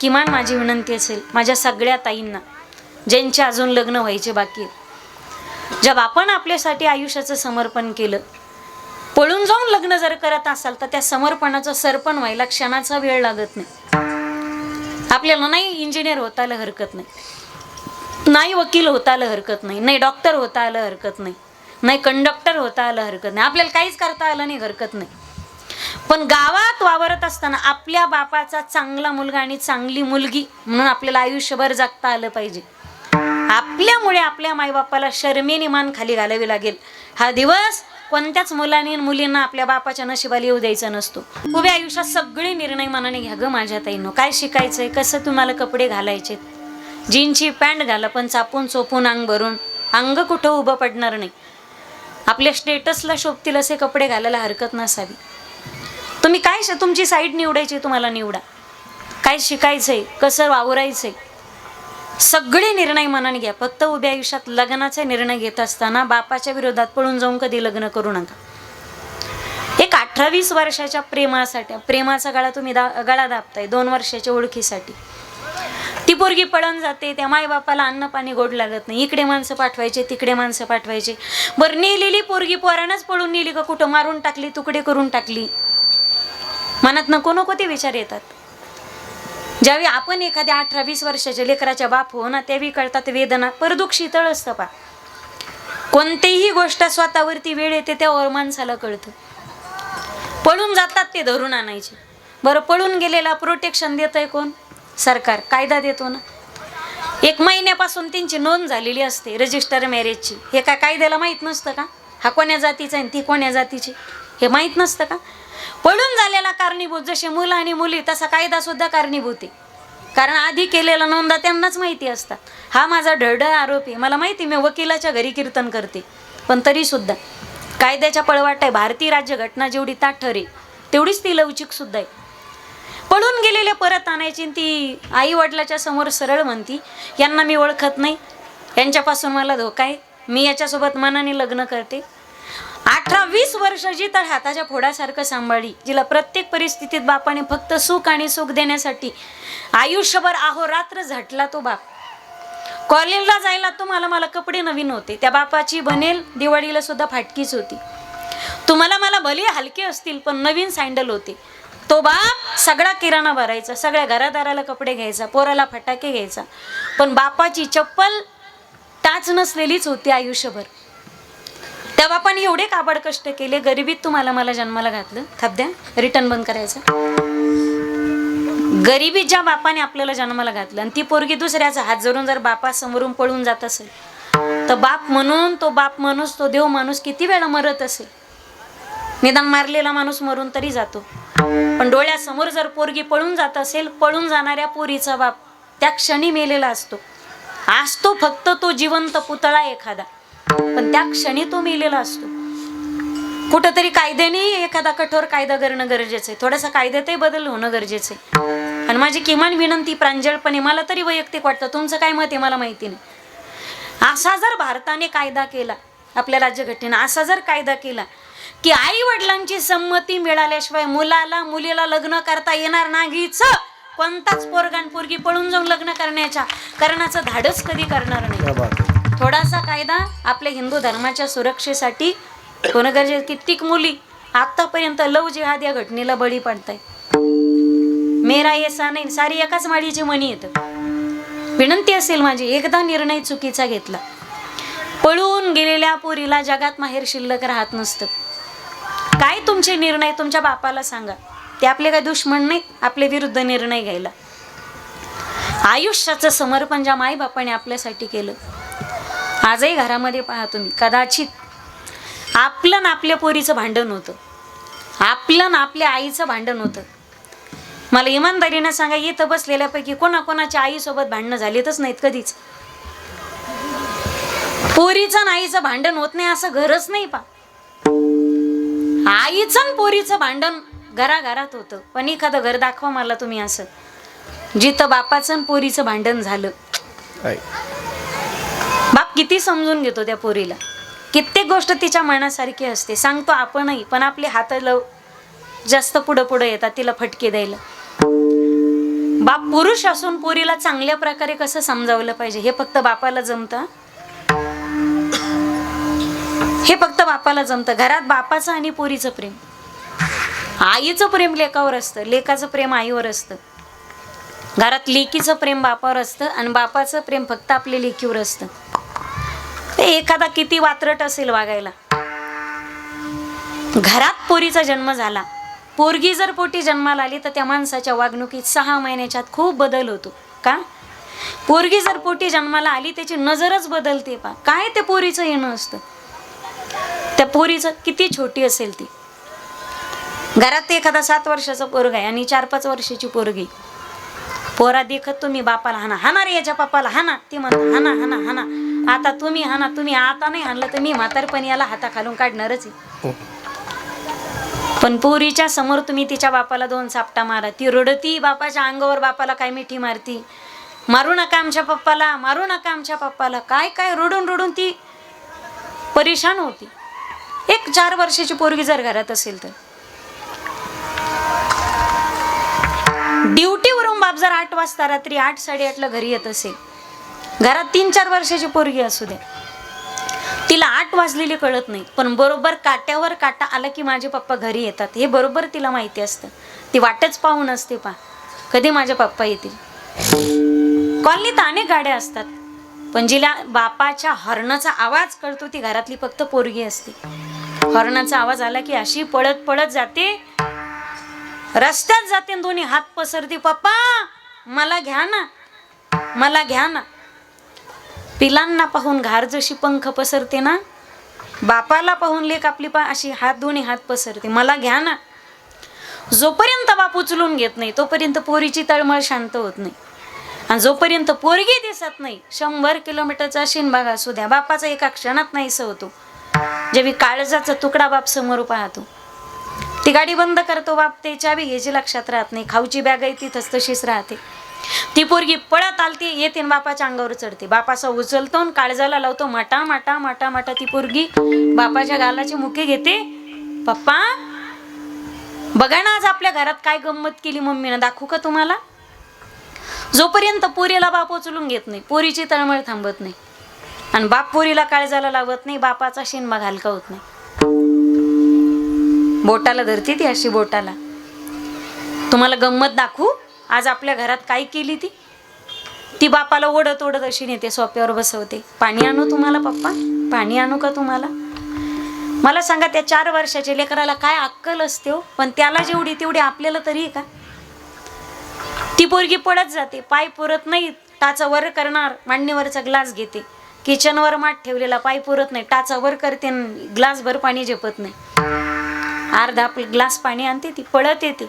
किमान माझी विनंती असेल माझ्या सगळ्या ताईंना ज्यांचे अजून लग्न व्हायचे बाकी आहेत ज्या बापानं आपल्यासाठी आयुष्याचं समर्पण केलं पळून जाऊन लग्न जर करत असाल तर त्या समर्पणाचं सरपण व्हायला क्षणाचा वेळ लागत नाही. आपल्याला नाही इंजिनियर होता आलं हरकत नाही. नाही वकील होता आलं हरकत नाही. नाही डॉक्टर होता आलं हरकत नाही. नाही कंडक्टर होता आलं हरकत नाही. आपल्याला काहीच करता आलं नाही हरकत नाही. पण गावात वावरत असताना आपल्या बापाचा चांगला मुलगा आणि चांगली मुलगी म्हणून आपल्याला आयुष्यभर जगता आलं पाहिजे. आपल्यामुळे आपल्या माईबापाला शर्मेने मान खाली घालावी लागेल. हा दिवस कोणत्याच मुलांनी मुलींना आपल्या बापाच्या नशिबाला येऊ द्यायचा नसतो. उभ्या आयुष्यात सगळे निर्णय मनाने घ्या ग माझ्या ताईनो. काय शिकायचंय? कसं तुम्हाला कपडे घालायचे जीनची पॅन्ट घाला पण चापून चोपून अंग भरून. अंग कुठं उभं पडणार नाही. आपल्या स्टेटसला शोभतील असे कपडे घालायला हरकत नसावी. तुम्ही काय श- तुमची साईड निवडायची तुम्हाला निवडा. काय शिकायचंय कसं वावरायचंय. सगळे निर्णय मनाने घ्या. फक्त उभ्या आयुष्यात लग्नाचा निर्णय घेत असताना बापाच्या विरोधात पळून जाऊन कधी लग्न करू नका. एक अठरावीस वर्षाच्या प्रेमासाठी प्रेमाचा गळा तुम्ही दा गळा दाबताय दोन वर्षाच्या ओळखीसाठी. ती पोरगी पळून जाते त्या मायबापाला अन्न पाणी गोड लागत नाही. इकडे माणसं पाठवायचे तिकडे माणसं पाठवायचे. बरं नेलेली पोरगी पोरानंच पळून नेली का कुठं? मारून टाकली तुकडे करून टाकली. मनात नको नको ते विचार येतात. ज्यावेळी आपण एखाद्या अठरा वीस वर्षाच्या लेकराच्या बाप हो ना त्यावेळी कळतात वेदना. परदुख शीतळ असतं पा कोणतीही गोष्ट स्वतःवरती वेळ येते त्यावर माणसाला कळतं. पळून जातात ते धरून आणायचे. बरं पळून गेलेला प्रोटेक्शन देतंय कोण? सरकार. कायदा देतो ना. एक महिन्यापासून त्यांची नोंद झालेली असते रजिस्टर मॅरेजची हे काय कायद्याला माहीत नसतं का? हा कोण्या जातीचा आहे ती कोण्या जातीची? हे माहीत नसतं का? पळून झालेला कारणीभूत जसे मुलं आणि मुली तसा कायदा सुद्धा कारणीभूत आहे. कारण आधी केलेला नोंदा त्यांनाच माहिती असतात. हा माझा ढळढळ आरोप आहे. मला माहिती मी वकिलाच्या घरी कीर्तन करते. पण तरीसुद्धा कायद्याच्या पळवाट आहे. भारतीय राज्यघटना जेवढी ताठ ठरे तेवढीच ती लवचिक सुद्धा आहे. पळून गेलेले परत आणायची ती आई वडिलाच्या समोर सरळ म्हणती यांना मी ओळखत नाही. यांच्यापासून मला धोका आहे. मी याच्यासोबत मनाने लग्न करते. अठरा वीस वर्ष जी तर हाताच्या फोडासारखं सांभाळली जिला प्रत्येक परिस्थितीत बापाने फक्त सुख आणि सुख देण्यासाठी आयुष्यभर अहोरात्र झटला तो बाप. कॉलेजला जायला तुम्हाला मला कपडे नवीन होते. त्या बापाची बनेल दिवाळीला सुद्धा फाटकीच होती. तुम्हाला मला भले हलके असतील पण नवीन सँडल होते. तो बाप सगळा किराणा भरायचा सगळ्या घरादाराला कपडे घ्यायचा पोराला फटाके घ्यायचा. पण बापाची चप्पल टाच नसलेलीच होती आयुष्यभर. त्या बापाने एवढे काबड कष्ट केले गरिबीत तुम्हाला मला जन्माला घातलं. थापद्या रिटर्न बंद करायचं. गरिबीत ज्या बापाने आपल्याला जन्माला घातलं आणि ती पोरगी दुसऱ्याचा हात धरून जर बापासमोरून पळून जात असेल तर बाप म्हणून तो बाप माणूस तो देव माणूस किती वेळा मरत असेल? निदान मारलेला माणूस मरून तरी जातो. पण डोळ्यासमोर जर पोरगी पळून जात असेल पळून जाणाऱ्या पोरीचा बाप त्या क्षणी मेलेला असतो. असतो फक्त तो जिवंत पुतळा एखादा. पण त्या क्षणी तो मेलेला असतो. कुठंतरी कायद्याने एखादा कठोर कायदा करणं गरजेचं आहे. थोडासा कायद्यातही बदल होणं गरजेचं आहे. आणि माझी किमान विनंती प्रांजळपणे मला तरी वैयक्तिक वाटतं तुमचं काय मत आहे मला माहिती नाही. असा जर भारताने कायदा केला आपल्या राज्यघटनेनं असा जर कायदा केला की आई वडिलांची संमती मिळाल्याशिवाय मुलाला मुलीला लग्न करता येणार नाहीच. कोणताच पोरगान पोरगी पळून जाऊन लग्न करण्याच्या करण्याचं धाडस कधी करणार नाही. थोडासा कायदा आपल्या हिंदू धर्माच्या सुरक्षेसाठी होणं गरजेचं. कित्येक मुली आतापर्यंत लव जिहाद या घटनेला बळी पडताय मेरा येसा नाही सारी एकाच माळीची म्हणी येतं. विनंती असेल माझी एकदा निर्णय चुकीचा घेतला. पळून गेलेल्या पोरीला जगात माहेर शिल्लक राहत नसतं. काय तुमचे निर्णय तुमच्या बापाला सांगा. ते आपले काय दुश्मन नाहीत आपले विरुद्ध निर्णय घ्यायला. आयुष्याचं समर्पण ज्या माईबापाने आपल्यासाठी केलं आजही घरामध्ये पहा तुम्ही कदाचित आपलं ना आपल्या पोरीचं भांडण होतं. आपलं ना आपल्या आईचं भांडण होतं. मला इमानदारीनं सांगा इथं बसलेल्यापैकी कोणाकोणाच्या आईसोबत भांडणं झालीतच नाहीत कधीच. पोरीचं ना आईचं भांडण होत नाही असं घरच नाही पा. आईचं पोरीचं भांडण घराघरात होतं. पण एखादं घर दाखवा मला तुम्ही असं. जिथं बापाचं पोरीचं भांडण झालं. किती समजून घेतो त्या पोरीला? कित्येक गोष्ट तिच्या मनासारखी असते. सांगतो आपणही पण आपले हात लव जास्त पुढं पुढं येतात तिला फटके द्यायला. बाप पुरुष असून पोरीला चांगल्या प्रकारे कसं समजावलं पाहिजे? हे फक्त बापाला जमतं. हे फक्त बापाला जमतं. घरात बापाचं आणि पोरीचं प्रेम. आईचं प्रेम लेकावर असतं. लेकाचं प्रेम आईवर असतं. घरात लेकीचं प्रेम बापावर असतं आणि बापाचं प्रेम फक्त आपल्या लेकीवर असतं. ते एखादा किती वात्रट असेल वागायला. घरात पोरीचा जन्म झाला. पोरगी जर पोटी जन्माला आली तर त्या माणसाच्या वागणुकीत सहा महिन्याच्यात खूप बदल होतो का? पोरगी जर पोटी जन्माला आली त्याची नजरच बदलते पा काय ते पोरीचं येणं असतं? त्या पोरीचं किती छोटी असेल ती? घरात ते एखादा सात वर्षाचा पोरग आहे आणि चार पाच वर्षाची पोरगी पोरा देखत तुम्ही बापाला हाना. हाना रे याच्या पप्पाला हाना. ते म्हणता हाना हाना हाना. आता तुम्ही हाना तुम्ही आता नाही हाणलं तर मी म्हातारपणी याला हाता खालून काढणारच आहे. पण पोरीच्या समोर तुम्ही तिच्या बापाला दोन सापटा मारा. ती रडती बापाच्या अंगावर बापाला काय मिठी मारती. मारू नका आमच्या पप्पाला मारू नका आमच्या पप्पाला. काय काय रडून रडून ती परेशान होती. एक चार वर्षाची पोरगी जर घरात असेल तर. ड्युटीवरून बाप जर आठ वाजता रात्री आठ साडेआठला घरी येत असेल घरात तीन चार वर्षाची पोरगी असू द्या तिला आठ वाजलेली कळत नाही पण बरोबर काट्यावर काटा आला की माझे पप्पा घरी येतात. हे बरोबर तिला माहिती असतं. ती वाटच पाहून असते पा. कधी माझे पप्पा येतील? कॉलनीत अनेक गाड्या असतात पण जिला बापाच्या हॉर्नाचा आवाज कळतो ती घरातली फक्त पोरगी असते. हॉर्नाचा आवाज आला की अशी पळत पळत जाते. रस्त्यात जाते आणि दोन्ही हात पसरते. पप्पा मला घ्या ना. मला घ्या ना. पिलांना पाहून घार जशी पंख पसरते ना बापाला पाहून लेख आपली पा अशी हात दोन्ही हात पसरते. मला घ्या ना. जोपर्यंत बाप उचलून घेत नाही तोपर्यंत पोरीची तळमळ शांत होत नाही. आणि जोपर्यंत पोरगी दिसत नाही शंभर किलोमीटरचा शिन भाग असू द्या बापाचा एका क्षणात नाहीस होतो जेव्हा काळजाचा तुकडा बाप समोर पाहतो. ती गाडी बंद करतो बाप ते चावी घ्यायची लक्षात राहत नाही. खाऊची बॅग आहे तिथंच तशीच राहते. ती पोरगी पळत आलती येते बापाच्या अंगावर चढते. बापाचा उचलतो आणि काळजाला लावतो मटा मटा मटा मटा ती पोरगी. बापाच्या गालाची मुके घेते. पप्पा बघा ना आज आपल्या घरात काय गंमत केली मम्मीनं दाखवू का तुम्हाला? जोपर्यंत पोरीला बाप उचलून घेत नाही पोरीची तळमळ थांबत नाही. आणि बाप पोरीला काळजाला लावत नाही बापाचा शिनबा हलका होत नाही. बोटाला धरते ती अशी बोटाला. तुम्हाला गंमत दाखवू? आज आपल्या घरात काय केली ती? ती बापाला ओढत ओढत अशी नेते सोप्यावर बसवते. पाणी आणू तुम्हाला पप्पा? पाणी आणू का तुम्हाला? मला सांगा त्या चार वर्षाच्या लेकराला काय अक्कल असते हो? पण त्याला जेवढी तेवढी आपल्याला तरी का? ती पोरगी पडत जाते पाय पुरत नाही टाचा वर करणार मांडणीवरचा ग्लास घेते. किचनवर माठ ठेवलेला पाय पुरत नाही टाचा वर करते ग्लासभर पाणी झेपत नाही. अर्धा ग्लास पाणी आणते ती पळत येते.